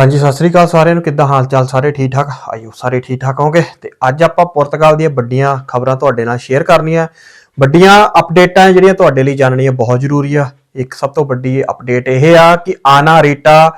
ਹਾਂਜੀ, ਸਤਿ ਸ੍ਰੀ ਅਕਾਲ ਸਾਰਿਆਂ ਨੂੰ। ਕਿੱਦਾਂ ਹਾਲ ਚਾਲ ਸਾਰੇ ਠੀਕ ਠਾਕ ਆਇਓ, ਸਾਰੇ ਠੀਕ ਠਾਕ ਹੋਗੇ ਤੇ ਅੱਜ ਆਪਾਂ ਪੁਰਤਗਾਲ ਦੀਆਂ ਵੱਡੀਆਂ ਖਬਰਾਂ ਤੁਹਾਡੇ ਨਾਲ ਸ਼ੇਅਰ ਕਰਨੀਆਂ। ਵੱਡੀਆਂ ਅਪਡੇਟਾਂ ਜਿਹੜੀਆਂ ਤੁਹਾਡੇ ਲਈ ਜਾਣਨੀਆਂ ਬਹੁਤ ਜ਼ਰੂਰੀ ਆ। ਇੱਕ ਸਭ ਤੋਂ ਵੱਡੀ ਅਪਡੇਟ ਇਹ ਆ ਕਿ ਆਨਾ ਰੀਟਾ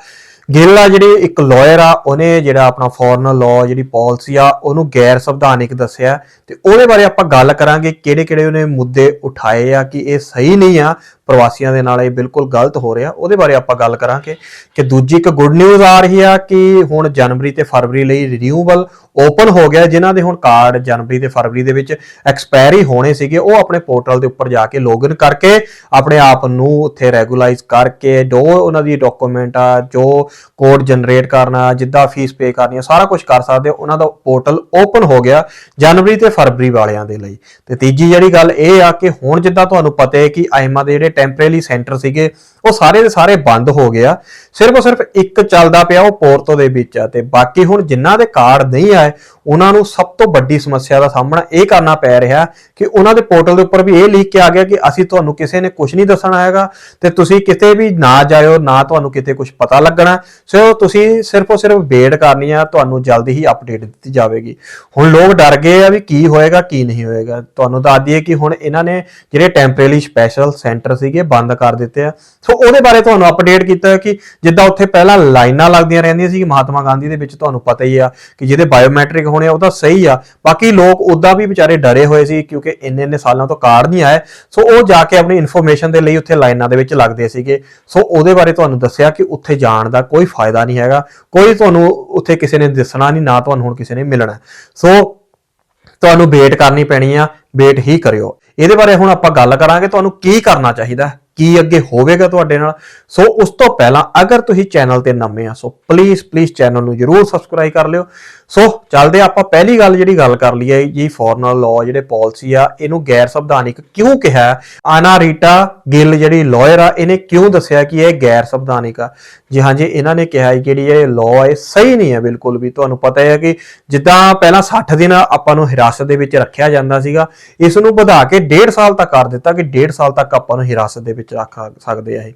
ਗਿੱਲ ਆ, ਜਿਹੜੇ ਇੱਕ ਲਾਇਰ ਆ, ਉਹਨੇ ਜਿਹੜਾ ਆਪਣਾ ਫੋਰਨ ਲਾਅ ਜਿਹੜੀ ਪਾਲਿਸੀ ਆ, ਉਹਨੂੰ ਗੈਰ ਸੰਵਿਧਾਨਿਕ ਦੱਸਿਆ। ਤੇ ਉਹਦੇ ਬਾਰੇ ਆਪਾਂ ਗੱਲ ਕਰਾਂਗੇ ਕਿਹੜੇ ਕਿਹੜੇ ਉਹਨੇ ਮੁੱਦੇ ਉਠਾਏ ਆ, ਕਿ ਇਹ ਸਹੀ ਨਹੀਂ ਆ। ਪ੍ਰਵਾਸੀਆਂ ਦੇ ਨਾਲ ਇਹ ਬਿਲਕੁਲ ਗਲਤ ਹੋ ਰਿਹਾ। ਉਹਦੇ ਬਾਰੇ ਆਪਾਂ ਗੱਲ ਕਰਾਂਗੇ ਕਿ ਦੂਜੀ ਇੱਕ ਗੁੱਡ ਨਿਊਜ਼ ਆ ਰਹੀ ਆ ਕਿ ਹੁਣ ਜਨਵਰੀ ਤੇ ਫਰਵਰੀ ਲਈ ਰੀਨਿਊਬਲ ਓਪਨ ਹੋ ਗਿਆ, ਜਿਨ੍ਹਾਂ ਦੇ ਹੁਣ ਕਾਰਡ ਜਨਵਰੀ ਤੇ ਫਰਵਰੀ ਦੇ ਵਿੱਚ ਐਕਸਪਾਇਰੀ ਹੋਣੇ ਸੀਗੇ। ਉਹ ਆਪਣੇ ਪੋਰਟਲ ਦੇ ਉੱਪਰ ਜਾ ਕੇ ਲੌਗਇਨ ਕਰਕੇ ਆਪਣੇ ਆਪ ਨੂੰ ਉੱਥੇ ਰੈਗੂਲਾਈਜ਼ ਕਰਕੇ ਜੋ ਉਹਨਾਂ ਦੀ ਡਾਕੂਮੈਂਟ ਆ, ਜੋ ਕੋਡ ਜਨਰੇਟ ਕਰਨਾ, ਜਿੱਦਾਂ ਫੀਸ ਪੇ ਕਰਨੀ ਆ ਸਾਰਾ ਕੁਝ ਕਰ ਸਕਦੇ ਹੋ। ਉਹਨਾਂ ਦਾ ਪੋਰਟਲ ਓਪਨ ਹੋ ਗਿਆ ਜਨਵਰੀ ਤੇ ਫਰਵਰੀ ਵਾਲਿਆਂ ਦੇ ਲਈ। ਤੇ ਤੀਜੀ ਜਿਹੜੀ ਗੱਲ ਇਹ ਆ ਕਿ ਹੁਣ ਜਿੱਦਾਂ ਤੁਹਾਨੂੰ ਪਤਾ ਹੈ ਕਿ ਆਈਮਾ ਦੇ ਜਿਹੜੇ ਟੈਂਪਰੇਰੀ ਸੈਂਟਰ ਸੀਗੇ, ਉਹ ਸਾਰੇ ਦੇ ਸਾਰੇ ਬੰਦ ਹੋ ਗਿਆ ਸਿਰਫ ਔਰ ਸਿਰਫ ਇੱਕ ਚੱਲਦਾ ਪਿਆ, ਉਹ ਪੋਰਟੋ ਦੇ ਵਿੱਚ ਆ। ਤੇ ਬਾਕੀ ਹੁਣ ਜਿਨ੍ਹਾਂ ਦੇ ਕਾਰਡ ਨਹੀਂ ਆਏ, ਉਹਨਾਂ ਨੂੰ ਸਭ ਤੋਂ ਵੱਡੀ ਸਮੱਸਿਆ ਦਾ ਸਾਹਮਣਾ ਇਹ ਕਰਨਾ ਪੈ ਰਿਹਾ ਕਿ ਉਹਨਾਂ ਦੇ ਪੋਰਟਲ ਦੇ ਉੱਪਰ ਵੀ ਇਹ ਲਿਖ ਕੇ ਆ ਗਿਆ ਕਿ ਅਸੀਂ ਤੁਹਾਨੂੰ ਕਿਸੇ ਨੇ ਕੁਝ ਨਹੀਂ ਦੱਸਣਾ ਹੈਗਾ ਤੇ ਤੁਸੀਂ ਕਿਤੇ ਵੀ ਨਾ ਜਾਇਓ, ਨਾ ਤੁਹਾਨੂੰ ਕਿਤੇ ਕੁਝ ਪਤਾ ਲੱਗਣਾ। ਸੋ ਤੁਸੀਂ ਸਿਰਫ ਔਰ ਸਿਰਫ ਵੇਟ ਕਰਨੀ ਆ, ਤੁਹਾਨੂੰ ਜਲਦੀ ਹੀ ਅਪਡੇਟ ਦਿੱਤੀ ਜਾਵੇਗੀ। ਹੁਣ ਲੋਕ ਡਰ ਗਏ ਆ ਵੀ ਕੀ ਹੋਏਗਾ, ਕੀ ਨਹੀਂ ਹੋਏਗਾ। ਤੁਹਾਨੂੰ ਦੱਸ ਦਈਏ ਕਿ ਹੁਣ ਇਹਨਾਂ ਨੇ ਜਿਹੜੇ ਟੈਂਪਰੇਰੀ ਸਪੈਸ਼ਲ ਸੈਂਟਰ ਸੀਗੇ, ਬੰਦ ਕਰ ਦਿੱਤੇ ਆ। ਸੋ ਉਹਦੇ ਬਾਰੇ ਤੁਹਾਨੂੰ ਅਪਡੇਟ ਕੀਤਾ ਕਿ ਜਿੱਦਾਂ ਉੱਥੇ ਪਹਿਲਾਂ ਲਾਈਨਾਂ ਲੱਗਦੀਆਂ ਰਹਿੰਦੀਆਂ ਸੀ, ਮਹਾਤਮਾ ਗਾਂਧੀ ਦੇ ਵਿੱਚ ਤੁਹਾਨੂੰ ਪਤਾ ਹੀ ਆ ਕਿ ਜਿਹਦੇ ਬਾਇਓਮੈਟ੍ਰਿਕ ਹੋਣੇ ਆ, ਉਹ ਤਾਂ ਸਹੀ ਆ। ਬਾਕੀ ਲੋਕ ਉਦਾਂ ਵੀ ਵਿਚਾਰੇ ਡਰੇ ਹੋਏ ਸੀ ਕਿਉਂਕਿ ਇੰਨੇ ਇੰਨੇ ਸਾਲਾਂ ਤੋਂ ਕਾਰਡ ਨਹੀਂ ਆਏ। ਸੋ ਉਹ ਜਾ ਕੇ ਆਪਣੀ ਇਨਫੋਰਮੇਸ਼ਨ ਦੇ ਲਈ ਉੱਥੇ ਲਾਈਨਾਂ ਦੇ ਵਿੱਚ ਲੱਗਦੇ ਸੀਗੇ। ਸੋ ਉਹਦੇ ਬਾਰੇ ਤੁਹਾਨੂੰ ਦੱਸਿਆ ਕਿ ਉੱਥੇ ਜਾਣ ਦਾ ਕੋਈ ਫਾਇਦਾ ਨਹੀਂ ਹੈਗਾ। ਕੋਈ ਤੁਹਾਨੂੰ ਉੱਥੇ ਕਿਸੇ ਨੇ ਦੱਸਣਾ ਨਹੀਂ, ਨਾ ਤੁਹਾਨੂੰ ਹੁਣ ਕਿਸੇ ਨੇ ਮਿਲਣਾ। ਸੋ ਤੁਹਾਨੂੰ ਵੇਟ ਕਰਨੀ ਪੈਣੀ ਆ। ਵੇਟ ਹੀ ਕਰਿਓ। ਇਹਦੇ ਬਾਰੇ ਹੁਣ ਆਪਾਂ ਗੱਲ ਕਰਾਂਗੇ ਤੁਹਾਨੂੰ ਕੀ ਕਰਨਾ ਚਾਹੀਦਾ, ਕੀ ਅੱਗੇ ਹੋਵੇਗਾ ਤੁਹਾਡੇ ਨਾਲ। ਸੋ ਉਸ ਤੋਂ ਪਹਿਲਾਂ ਅਗਰ ਤੁਸੀਂ ਚੈਨਲ ਤੇ ਨਵੇਂ ਆ, ਸੋ ਪਲੀਜ਼ ਪਲੀਜ਼ ਚੈਨਲ ਨੂੰ ਜਰੂਰ ਸਬਸਕ੍ਰਾਈਬ ਕਰ ਲਿਓ। ਸੋ ਚੱਲਦੇ ਆਪਾਂ, ਪਹਿਲੀ ਗੱਲ ਜਿਹੜੀ ਗੱਲ ਕਰ ਲਈਏ ਜੀ ਫੋਰਨਲ ਲਾਅ ਜਿਹੜੇ ਪਾਲਿਸੀ ਆ, ਇਹਨੂੰ ਗੈਰ ਸੰਵਿਧਾਨਿਕ ਕਿਉਂ ਕਿਹਾ? ਹੈ? ਆਨਾ ਰੀਟਾ ਗਿੱਲ ਜਿਹੜੀ ਲਾਇਰ ਆ, ਇਹਨੇ ਕਿਉਂ ਦੱਸਿਆ ਕਿ ਇਹ ਗੈਰ ਸੰਵਿਧਾਨਿਕ ਆ? ਜੀ ਹਾਂਜੀ ਇਹਨਾਂ ਨੇ ਕਿਹਾ ਹੈ ਜਿਹੜੀ ਇਹ ਲਾਅ ਇਹ ਸਹੀ ਨਹੀਂ ਹੈ ਬਿਲਕੁਲ ਵੀ। ਤੁਹਾਨੂੰ ਪਤਾ ਹੈ ਕਿ ਜਿੱਦਾਂ ਪਹਿਲਾਂ 60 ਦਿਨ ਆਪਾਂ ਨੂੰ ਹਿਰਾਸਤ ਦੇ ਵਿੱਚ ਰੱਖਿਆ ਜਾਂਦਾ ਸੀਗਾ, ਇਸ ਨੂੰ ਵਧਾ ਕੇ 1.5 ਸਾਲ ਤੱਕ ਕਰ ਦਿੱਤਾ ਕਿ 1.5 ਸਾਲ ਤੱਕ ਆਪਾਂ ਨੂੰ ਹਿਰਾਸਤ ਦੇ ਵਿੱਚ ਰੱਖ ਸਕਦੇ ਆ ਇਹ।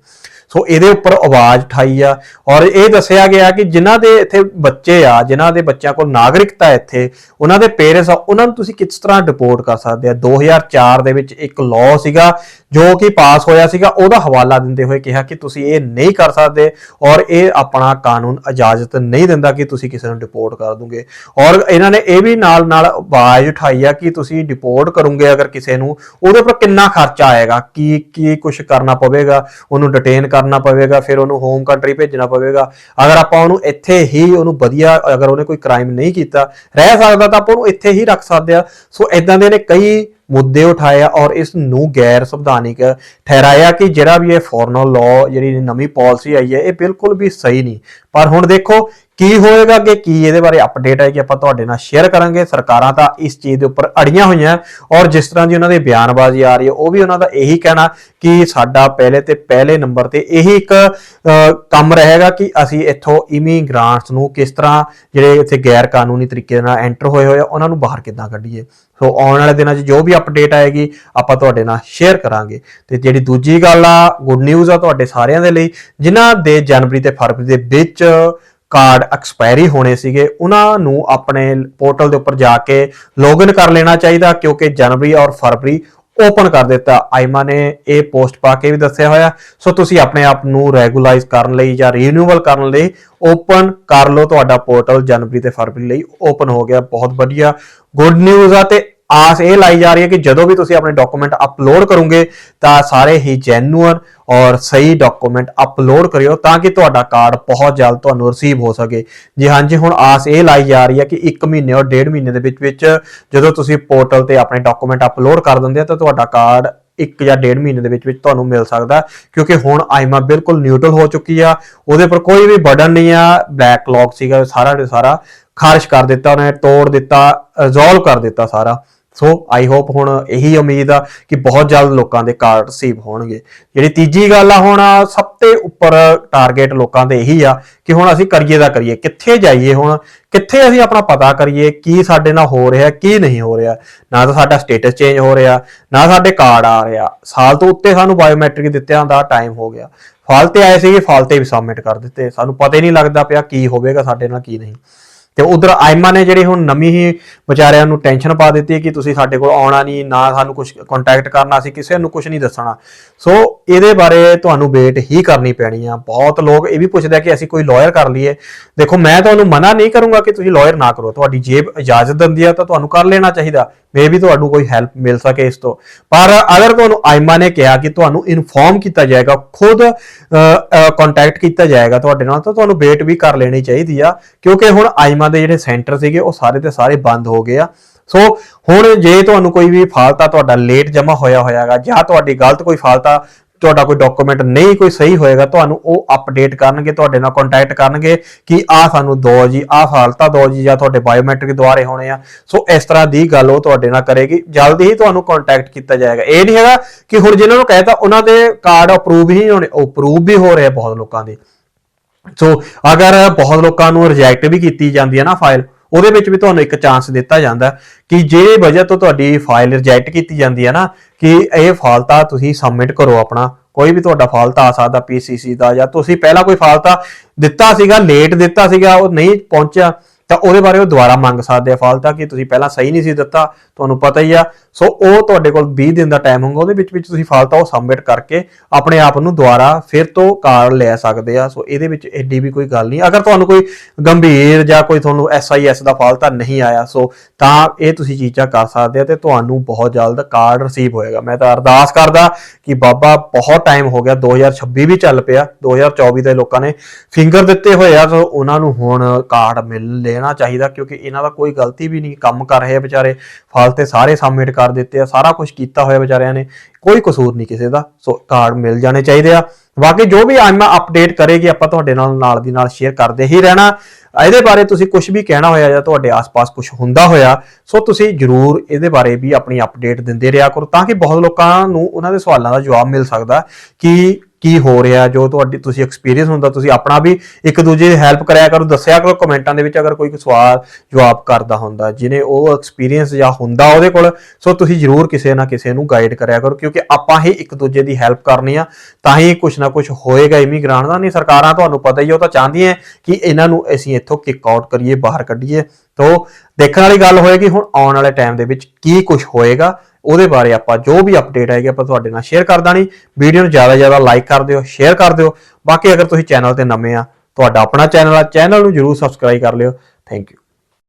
ਸੋ ਇਹਦੇ ਉੱਪਰ ਆਵਾਜ਼ ਉਠਾਈ ਆ ਔਰ ਇਹ ਦੱਸਿਆ ਗਿਆ ਕਿ ਜਿਨ੍ਹਾਂ ਦੇ ਇੱਥੇ ਬੱਚੇ ਆ, ਜਿਨ੍ਹਾਂ ਦੇ ਬੱਚਿਆਂ ਕੋਲ ਨਾਗਰਿਕਤਾ ਇੱਥੇ, ਉਹਨਾਂ ਦੇ ਪੇਰੈਂਟਸ ਆ, ਉਹਨਾਂ ਨੂੰ ਤੁਸੀਂ ਕਿਸ ਤਰ੍ਹਾਂ ਡਿਪੋਰਟ ਕਰ ਸਕਦੇ ਆ? 2004 ਦੇ ਵਿੱਚ ਇੱਕ ਲਾਅ ਸੀਗਾ, ਜੋ ਕਿ ਪਾਸ ਹੋਇਆ ਸੀਗਾ, ਉਹਦਾ ਹਵਾਲਾ ਦਿੰਦੇ ਹੋਏ ਕਿਹਾ ਕਿ ਤੁਸੀਂ ਇਹ ਨਹੀਂ ਕਰ ਸਕਦੇ ਔਰ ਇਹ ਆਪਣਾ ਕਾਨੂੰਨ ਇਜਾਜ਼ਤ ਨਹੀਂ ਦਿੰਦਾ ਕਿ ਤੁਸੀਂ ਕਿਸੇ ਨੂੰ ਡਿਪੋਰਟ ਕਰ ਦੋਗੇ। ਔਰ ਇਹਨਾਂ ਨੇ ਇਹ ਵੀ ਨਾਲ ਨਾਲ ਆਵਾਜ਼ ਉਠਾਈ ਆ ਕਿ ਤੁਸੀਂ ਡਿਪੋਰਟ ਕਰੋਗੇ ਅਗਰ ਕਿਸੇ ਨੂੰ, ਉਹਦੇ ਉੱਪਰ ਕਿੰਨਾ ਖਰਚਾ ਆਏਗਾ? ਕੀ ਕੀ ਕੁਝ ਕਰਨਾ ਪਵੇਗਾ? ਉਹਨੂੰ ਡਿਟੇਨ ਕਰਨਾ ਪਵੇਗਾ, ਫਿਰ ਉਹਨੂੰ ਹੋਮ ਕੰਟਰੀ ਭੇਜਣਾ ਪਵੇਗਾ। ਅਗਰ ਆਪਾਂ ਉਹਨੂੰ ਇੱਥੇ ਹੀ ਉਹਨੂੰ ਵਧੀਆ, ਅਗਰ ਉਹਨੇ ਕੋਈ ਕ੍ਰਾਈਮ ਨਹੀਂ ਕੀਤਾ। ਰਹਿ ਸਕਦਾ ਤਾਂ ਆਪਾਂ ਉਹਨੂੰ ਇੱਥੇ ਹੀ ਰੱਖ ਸਕਦੇ ਆ ਸੋ ਇਦਾਂ ਦੇ ਨੇ ਕਈ ਮੁੱਦੇ ਉਠਾਏ ਆ ਔਰ ਇਸ ਨੂੰ ਗੈਰ ਸੰਵਿਧਾਨਿਕ ਠਹਿਰਾਇਆ ਕਿ ਜਿਹੜਾ ਵੀ ਇਹ ਫੋਰਨਲ ਲਾਅ ਜਿਹੜੀ ਨਵੀਂ ਪਾਲਿਸੀ ਆਈ ਹੈ, ਇਹ ਬਿਲਕੁਲ ਵੀ ਸਹੀ ਨਹੀਂ। ਪਰ ਹੁਣ ਦੇਖੋ ਕੀ ਹੋਏਗਾ ਕਿ ਕੀ ਇਹਦੇ ਬਾਰੇ ਅਪਡੇਟ ਹੈ ਕਿ ਆਪਾਂ ਤੁਹਾਡੇ ਨਾਲ ਸ਼ੇਅਰ ਕਰਾਂਗੇ। ਸਰਕਾਰਾਂ ਤਾਂ ਇਸ ਚੀਜ਼ ਦੇ ਉੱਪਰ ਅੜੀਆਂ ਹੋਈਆਂ। ਔਰ ਜਿਸ ਤਰ੍ਹਾਂ ਦੀ ਉਹਨਾਂ ਦੀ ਬਿਆਨਬਾਜ਼ੀ ਆ ਰਹੀ ਹੈ, ਉਹ ਵੀ ਉਹਨਾਂ ਦਾ ਇਹੀ ਕਹਿਣਾ ਕਿ ਸਾਡਾ ਪਹਿਲੇ ਤੇ ਪਹਿਲੇ ਨੰਬਰ ਤੇ ਇਹੀ ਇੱਕ ਕੰਮ ਰਹੇਗਾ ਕਿ ਅਸੀਂ ਇੱਥੋਂ ਇਮੀਗ੍ਰਾਂਟਸ ਨੂੰ ਕਿਸ ਤਰ੍ਹਾਂ ਜਿਹੜੇ ਇੱਥੇ ਗੈਰ ਕਾਨੂੰਨੀ ਤਰੀਕੇ ਨਾਲ ਐਂਟਰ ਹੋਏ ਹੋਏ ਆ, ਉਹਨਾਂ ਨੂੰ ਬਾਹਰ ਕਿੱਦਾਂ ਕੱਢੀਏ। ਸੋ ਆਉਣ ਵਾਲੇ ਦਿਨਾਂ 'ਚ ਜੋ ਵੀ ਅਪਡੇਟ ਆਏਗੀ, ਆਪਾਂ ਤੁਹਾਡੇ ਨਾਲ ਸ਼ੇਅਰ ਕਰਾਂਗੇ। ਤੇ ਜਿਹੜੀ ਦੂਜੀ ਗੱਲ ਆ ਗੁੱਡ ਨਿਊਜ਼ ਆ ਤੁਹਾਡੇ ਸਾਰਿਆਂ ਦੇ ਲਈ, ਜਿਨ੍ਹਾਂ ਦੇ ਜਨਵਰੀ ਤੇ ਫਰਵਰੀ ਦੇ ਵਿੱਚ ਕਾਰਡ ਐਕਸਪਾਇਰੀ ਹੋਣੇ ਸੀਗੇ, ਉਹਨਾਂ ਨੂੰ ਆਪਣੇ ਪੋਰਟਲ ਦੇ ਉੱਪਰ ਜਾ ਕੇ ਲੌਗਇਨ ਕਰ ਲੈਣਾ ਚਾਹੀਦਾ, ਕਿਉਂਕਿ ਜਨਵਰੀ ਔਰ ਫਰਵਰੀ ਓਪਨ ਕਰ ਦਿੱਤਾ। ਆਈਮਾ ਨੇ ਇਹ ਪੋਸਟ ਪਾ ਕੇ ਵੀ ਦੱਸਿਆ ਹੋਇਆ। ਸੋ ਤੁਸੀਂ ਆਪਣੇ ਆਪ ਨੂੰ ਰੈਗੂਲਾਈਜ਼ ਕਰਨ ਲਈ ਜਾਂ ਰੀਨਿਊਅਲ ਕਰਨ ਲਈ ਓਪਨ ਕਰ ਲਓ। ਤੁਹਾਡਾ ਪੋਰਟਲ ਜਨਵਰੀ ਤੇ ਫਰਵਰੀ ਲਈ ਓਪਨ ਹੋ ਗਿਆ। ਬਹੁਤ ਵਧੀਆ। ਗੁੱਡ ਨਿਊਜ਼ ਆ ਤੇ ਆਸ ਇਹ ਲਾਈ ਜਾ ਰਹੀ ਹੈ ਕਿ ਜਦੋਂ ਵੀ ਤੁਸੀਂ ਆਪਣੇ ਡਾਕੂਮੈਂਟ ਅਪਲੋਡ ਕਰੋਗੇ ਤਾਂ ਸਾਰੇ ਹੀ ਜੈਨੂਅਨ ਔਰ ਸਹੀ ਡਾਕੂਮੈਂਟ ਅਪਲੋਡ ਕਰਿਓ ਤਾਂ ਕਿ ਤੁਹਾਡਾ ਕਾਰਡ ਬਹੁਤ ਜਲਦ ਤੁਹਾਨੂੰ ਰਿਸੀਵ ਹੋ ਸਕੇ। ਜੀ ਹਾਂਜੀ ਹੁਣ ਆਸ ਇਹ ਲਾਈ ਜਾ ਰਹੀ ਹੈ ਕਿ 1 ਮਹੀਨੇ ਔਰ 1.5 ਮਹੀਨੇ ਦੇ ਵਿੱਚ ਵਿੱਚ ਜਦੋਂ ਤੁਸੀਂ ਪੋਰਟਲ ਤੇ ਆਪਣੇ ਡਾਕੂਮੈਂਟ ਅਪਲੋਡ ਕਰ ਦਿੰਦੇ ਆ ਤਾਂ ਤੁਹਾਡਾ ਕਾਰਡ ਇੱਕ ਜਾਂ ਡੇਢ ਮਹੀਨੇ ਦੇ ਵਿੱਚ ਵਿੱਚ ਤੁਹਾਨੂੰ ਮਿਲ ਸਕਦਾ ਕਿਉਂਕਿ ਹੁਣ ਆਈਮਾ ਬਿਲਕੁਲ ਨਿਊਟਰਲ ਹੋ ਚੁੱਕੀ ਆ, ਉਹਦੇ ਪਰ ਕੋਈ ਵੀ ਬਟਨ ਨਹੀਂ ਆ ਬਲੈਕ ਲੌਕ ਸੀਗਾ ਸਾਰਾ ਦੇ ਸਾਰਾ ਖਾਰਜ ਕਰ ਦਿੱਤਾ, ਉਹਨੇ ਤੋੜ ਦਿੱਤਾ ਰਿਜ਼ੋਲਵ ਕਰ ਦਿੱਤਾ ਸਾਰਾ। ਸੋ ਆਈ ਹੋਪ ਹੁਣ ਇਹੀ ਉਮੀਦ ਆ ਕਿ ਬਹੁਤ ਜਲਦ ਲੋਕਾਂ ਦੇ ਕਾਰਡ ਰਿਸੀਵ ਹੋਣਗੇ। ਜਿਹੜੀ ਤੀਜੀ ਗੱਲ ਆ ਹੁਣ, ਸਭ ਤੋਂ ਉੱਪਰ ਟਾਰਗੇਟ ਲੋਕਾਂ ਦੇ ਇਹੀ ਆ ਕਿ ਹੁਣ ਅਸੀਂ ਕਰੀਏ ਦਾ ਕਰੀਏ, ਕਿੱਥੇ ਜਾਈਏ ਹੁਣ, ਕਿੱਥੇ ਅਸੀਂ ਆਪਣਾ ਪਤਾ ਕਰੀਏ ਕੀ ਸਾਡੇ ਨਾਲ ਹੋ ਰਿਹਾ, ਕੀ ਨਹੀਂ ਹੋ ਰਿਹਾ। ਨਾ ਤਾਂ ਸਾਡਾ ਸਟੇਟਸ ਚੇਂਜ ਹੋ ਰਿਹਾ, ਨਾ ਸਾਡੇ ਕਾਰਡ ਆ ਰਿਹਾ। ਸਾਲ ਤੋਂ ਉੱਤੇ ਸਾਨੂੰ ਬਾਇਓਮੈਟ੍ਰਿਕ ਦਿੱਤਿਆਂ ਦਾ ਟਾਈਮ ਹੋ ਗਿਆ। ਫਾਲਤੇ ਆਏ ਸੀਗੇ, ਫਾਲਤੇ ਵੀ ਸਬਮਿਟ ਕਰ ਦਿੱਤੇ। ਸਾਨੂੰ ਪਤਾ ਹੀ ਨਹੀਂ ਲੱਗਦਾ ਪਿਆ ਕੀ ਹੋਵੇਗਾ ਸਾਡੇ ਨਾਲ, ਕੀ ਨਹੀਂ। ਤੇ ਉਧਰ ਆਇਮਾ ਨੇ ਜਿਹੜੀ ਹੁਣ ਨਵੀਂ ਹੀ ਵਿਚਾਰਿਆਂ ਨੂੰ ਟੈਨਸ਼ਨ ਪਾ ਦਿੱਤੀ ਕਿ ਤੁਸੀਂ ਸਾਡੇ ਕੋਲ ਆਉਣਾ ਨਹੀਂ, ਨਾ ਸਾਨੂੰ ਕੁਝ ਕੰਟੈਕਟ ਕਰਨਾ ਸੀ ਕਿਸੇ ਨੂੰ ਕੁਝ ਨਹੀਂ ਦੱਸਣਾ। ਸੋ ਇਹਦੇ ਬਾਰੇ ਤੁਹਾਨੂੰ ਵੇਟ ਹੀ ਕਰਨੀ ਪੈਣੀ ਆ। ਬਹੁਤ ਲੋਕ ਇਹ ਵੀ ਪੁੱਛਦੇ ਆ ਕਿ ਅਸੀਂ ਕੋਈ ਲਾਇਰ ਕਰ ਲਈਏ। ਦੇਖੋ, ਮੈਂ ਤੁਹਾਨੂੰ ਮਨਾ ਨਹੀਂ ਕਰੂੰਗਾ ਕਿ ਤੁਸੀਂ ਲਾਇਰ ਨਾ ਕਰੋ। ਤੁਹਾਡੀ ਜੇਬ ਇਜਾਜ਼ਤ ਦਿੰਦੀ ਆ ਤਾਂ ਤੁਹਾਨੂੰ ਕਰ ਲੈਣਾ ਚਾਹੀਦਾ। ਮੇ ਵੀ ਤੁਹਾਨੂੰ ਕੋਈ ਹੈਲਪ ਮਿਲ ਸਕੇ ਇਸ ਤੋਂ। ਪਰ ਅਗਰ ਤੁਹਾਨੂੰ ਆਇਮਾ ਨੇ ਕਿਹਾ ਕਿ ਤੁਹਾਨੂੰ ਇਨਫੋਰਮ ਕੀਤਾ ਜਾਏਗਾ, ਖੁਦ ਕੰਟੈਕਟ ਕੀਤਾ ਜਾਏਗਾ ਤੁਹਾਡੇ ਨਾਲ, ਤਾਂ ਤੁਹਾਨੂੰ ਵੇਟ ਵੀ ਕਰ ਲੈਣੀ ਚਾਹੀਦੀ ਆ। ਕਿਉਂਕਿ ਹੁਣ ਆਇਮਾ ਦੇ ਜਿਹੜੇ ਸੈਂਟਰ ਸੀਗੇ ਉਹ ਸਾਰੇ ਤੇ ਸਾਰੇ ਬੰਦ ਹੋ ਗਏ ਆ। ਸੋ ਹੁਣ ਜੇ ਤੁਹਾਨੂੰ ਕੋਈ ਵੀ ਫਾਲਤਾ ਤੁਹਾਡਾ ਲੇਟ ਜਮਾ ਹੋਇਆ ਹੋਇਆਗਾ ਜਾਂ ਤੁਹਾਡੀ ਗਲਤ ਕੋਈ ਫਾਲਤਾ, ਤੁਹਾਡਾ ਕੋਈ ਡਾਕੂਮੈਂਟ ਨਹੀਂ ਕੋਈ ਸਹੀ ਹੋਏਗਾ ਤੁਹਾਨੂੰ ਉਹ ਅਪਡੇਟ ਕਰਨਗੇ, ਤੁਹਾਡੇ ਨਾਲ ਕੰਟੈਕਟ ਕਰਨਗੇ ਕਿ ਆਹ ਸਾਨੂੰ ਦੋ ਜੀ, ਆਹ ਫਾਲਤਾ ਦੋ ਜੀ ਜਾਂ ਤੁਹਾਡੇ ਬਾਇਓਮੈਟ੍ਰਿਕ ਦੁਆਰੇ ਹੋਣੇ ਆ। ਸੋ ਇਸ ਤਰ੍ਹਾਂ ਦੀ ਗੱਲ ਉਹ ਤੁਹਾਡੇ ਨਾਲ ਕਰੇਗੀ। ਜਲਦੀ ਹੀ ਤੁਹਾਨੂੰ ਕੰਟੈਕਟ ਕੀਤਾ ਜਾਏਗਾ। ਇਹ ਨਹੀਂ ਹੈਗਾ ਕਿ ਹੁਣ ਜਿਨ੍ਹਾਂ ਨੂੰ ਕਹਿਤਾ, ਉਹਨਾਂ ਦੇ ਕਾਰਡ ਅਪਰੂਵ ਹੀ ਹੋਣੇ। ਅਪਰੂਵ ਵੀ ਹੋ ਰਹੇ ਆ ਬਹੁਤ ਲੋਕਾਂ ਦੇ। ਸੋ ਅਗਰ ਬਹੁਤ ਲੋਕਾਂ ਨੂੰ ਰਿਜੈਕਟ ਵੀ ਕੀਤੀ ਜਾਂਦੀ ਹੈ ਨਾ ਫਾਈਲ ਉਹਦੇ ਵਿੱਚ ਵੀ ਤੁਹਾਨੂੰ ਇੱਕ ਚਾਂਸ ਦਿੱਤਾ ਜਾਂਦਾ ਕਿ ਜੇ ਵਜ੍ਹਾ ਤੋਂ ਤੁਹਾਡੀ ਫਾਈਲ ਰਿਜੈਕਟ ਕੀਤੀ ਜਾਂਦੀ ਹੈ ਨਾ, ਕਿ ਇਹ ਫਾਲਤਾ ਤੁਸੀਂ ਸਬਮਿਟ ਕਰੋ ਆਪਣਾ। ਕੋਈ ਵੀ ਤੁਹਾਡਾ ਫਾਲਤਾ ਆ ਸਕਦਾ ਪੀਸੀਸੀ ਦਾ ਜਾਂ ਤੁਸੀਂ ਪਹਿਲਾਂ ਕੋਈ ਫਾਲਤਾ ਦਿੱਤਾ ਸੀਗਾ ਲੇਟ ਦਿੱਤਾ ਸੀਗਾ, ਉਹ ਨਹੀਂ ਪਹੁੰਚਿਆ ਤਾਂ ਉਹਦੇ ਬਾਰੇ ਉਹ ਦੁਬਾਰਾ ਮੰਗ ਸਕਦੇ ਆ ਫਾਲਤਾ ਕਿ ਤੁਸੀਂ ਪਹਿਲਾਂ ਸਹੀ ਨਹੀਂ ਸੀ ਦਿੱਤਾ, ਤੁਹਾਨੂੰ ਪਤਾ ਹੀ ਆ। ਸੋ ਉਹ ਤੁਹਾਡੇ ਕੋਲ 20 ਦਿਨ ਦਾ ਟਾਈਮ ਹੋਊਗਾ, ਉਹਦੇ ਵਿੱਚ ਵਿੱਚ ਤੁਸੀਂ ਫਾਲਤਾ ਉਹ ਸਬਮਿਟ ਕਰਕੇ ਆਪਣੇ ਆਪ ਨੂੰ ਦੁਬਾਰਾ ਫਿਰ ਤੋਂ ਕਾਰਡ ਲੈ ਸਕਦੇ ਆ। ਸੋ ਇਹਦੇ ਵਿੱਚ ਐਡੀ ਵੀ ਕੋਈ ਗੱਲ ਨਹੀਂ। ਅਗਰ ਤੁਹਾਨੂੰ ਕੋਈ ਗੰਭੀਰ ਜਾਂ ਕੋਈ ਤੁਹਾਨੂੰ ਐਸਆਈਐਸ ਦਾ ਫਾਲਤਾ ਨਹੀਂ ਆਇਆ ਸੋ ਤਾਂ ਇਹ ਤੁਸੀਂ ਚੀਜ਼ਾਂ ਕਰ ਸਕਦੇ ਆ ਤੇ ਤੁਹਾਨੂੰ ਬਹੁਤ ਜਲਦ ਕਾਰਡ ਰਿਸੀਵ ਹੋਏਗਾ। ਮੈਂ ਤਾਂ ਅਰਦਾਸ ਕਰਦਾ ਕਿ ਬਾਬਾ ਬਹੁਤ ਟਾਈਮ ਹੋ ਗਿਆ 2026 ਵੀ ਚੱਲ ਪਿਆ 2024 ਦੇ ਲੋਕਾਂ ਨੇ ਫਿੰਗਰ ਦਿੱਤੇ ਹੋਏ ਆ ਸੋ ਉਹਨਾਂ ਨੂੰ ਹੁਣ ਕਾਰਡ ਮਿਲ ਲੈਣਾ ਚਾਹੀਦਾ ਕਿਉਂਕਿ ਇਹਨਾਂ ਦਾ ਕੋਈ ਗਲਤੀ ਵੀ ਨਹੀਂ, ਕੰਮ ਕਰ ਰਹੇ ਆ ਵਿਚਾਰੇ ਫਾਲਤੇ ਸਾਰੇ ਸਬਮਿਟ ਕਰ ਦਿੱਤੇ ਆ, ਸਾਰਾ ਕੁਝ ਕੀਤਾ ਹੋਇਆ ਵਿਚਾਰਿਆਂ ਨੇ, ਕੋਈ ਕਸੂਰ ਨਹੀਂ ਕਿਸੇ ਦਾ, ਸੋ ਕਾਰਡ ਮਿਲ ਜਾਣੇ ਚਾਹੀਦੇ ਆ। ਬਾਕੀ ਜੋ ਵੀ ਆਇਮਾ ਅਪਡੇਟ ਕਰੇਗੀ, ਆਪਾਂ ਤੁਹਾਡੇ ਨਾਲ ਨਾਲ ਦੀ ਨਾਲ ਸ਼ੇਅਰ ਕਰਦੇ ਹੀ ਰਹਿਣਾ। ਇਹਦੇ ਬਾਰੇ ਤੁਸੀਂ ਕੁਝ ਵੀ ਕਹਿਣਾ ਹੋਇਆ ਜਾਂ ਤੁਹਾਡੇ ਆਸ-ਪਾਸ ਕੁਝ ਹੁੰਦਾ ਹੋਇਆ, ਸੋ ਤੁਸੀਂ ਜਰੂਰ ਇਹਦੇ ਬਾਰੇ ਵੀ ਆਪਣੀ ਅਪਡੇਟ ਦਿੰਦੇ ਰਿਹਾ ਕਰੋ, ਤਾਂ ਕਿ ਬਹੁਤ ਲੋਕਾਂ ਨੂੰ ਉਹਨਾਂ ਦੇ ਸਵਾਲਾਂ ਦਾ ਜਵਾਬ ਮਿਲ ਸਕਦਾ ਕਿ ਕੀ ਹੋ ਰਿਹਾ, ਜੋ ਤੁਹਾਡੀ ਤੁਸੀਂ ਐਕਸਪੀਰੀਅੰਸ ਹੁੰਦਾ, ਤੁਸੀਂ ਆਪਣਾ ਵੀ ਇੱਕ ਦੂਜੇ ਦੀ ਹੈਲਪ ਕਰਿਆ ਕਰੋ, ਦੱਸਿਆ ਕਰੋ ਕਮੈਂਟਾਂ ਦੇ ਵਿੱਚ ਅਗਰ ਕੋਈ ਸਵਾਲ ਜਵਾਬ ਕਰਦਾ ਹੁੰਦਾ, ਜਿਹਨੇ ਉਹ ਐਕਸਪੀਰੀਅੰਸ ਜਾਂ ਹੁੰਦਾ ਉਹਦੇ ਕੋਲ, ਸੋ ਤੁਸੀਂ ਜਰੂਰ ਕਿਸੇ ਨਾ ਕਿਸੇ ਨੂੰ ਗਾਈਡ ਕਰਿਆ ਕਰੋ, ਕਿਉਂਕਿ ਆਪਾਂ ਹੀ ਇੱਕ ਦੂਜੇ ਦੀ ਹੈਲਪ ਕਰਨੀ ਆ, ਤਾਂ ਹੀ ਕੁਝ ਨਾ ਕੁਝ ਹੋਏਗਾ ਇਮੀਗ੍ਰਾਂਟ ਦਾ ਨਹੀਂ ਸਰਕਾਰਾਂ ਤੁਹਾਨੂੰ ਪਤਾ ਹੀ ਉਹ ਤਾਂ ਚਾਹੁੰਦੀਆਂ ਕਿ ਇਹਨਾਂ ਨੂੰ ਅਸੀਂ ਇੱਥੋਂ ਕਿੱਕ ਆਊਟ ਕਰੀਏ, ਬਾਹਰ ਕੱਢੀਏ, ਤੋ ਦੇਖਣ ਵਾਲੀ ਗੱਲ ਹੋਏਗੀ, ਹੁਣ ਆਉਣ ਵਾਲੇ ਟਾਈਮ ਦੇ ਵਿੱਚ ਕੀ ਕੁਝ ਹੋਏਗਾ ਉਹਦੇ ਬਾਰੇ ਆਪਾਂ ਜੋ ਵੀ ਅਪਡੇਟ ਹੈਗੀ ਆਪਾਂ ਤੁਹਾਡੇ ਨਾਲ ਸ਼ੇਅਰ ਕਰ ਦਾਣੀ ਵੀਡੀਓ ਨੂੰ ਜ਼ਿਆਦਾ ਜ਼ਿਆਦਾ ਲਾਈਕ ਕਰ ਦਿਓ ਸ਼ੇਅਰ ਕਰ ਦਿਓ। ਬਾਕੀ ਅਗਰ ਤੁਸੀਂ ਚੈਨਲ ਤੇ ਨਵੇਂ ਆ, ਤੁਹਾਡਾ ਆਪਣਾ ਚੈਨਲ ਆ ਚੈਨਲ ਨੂੰ ਜਰੂਰ ਸਬਸਕ੍ਰਾਈਬ ਕਰ ਲਿਓ। Thank you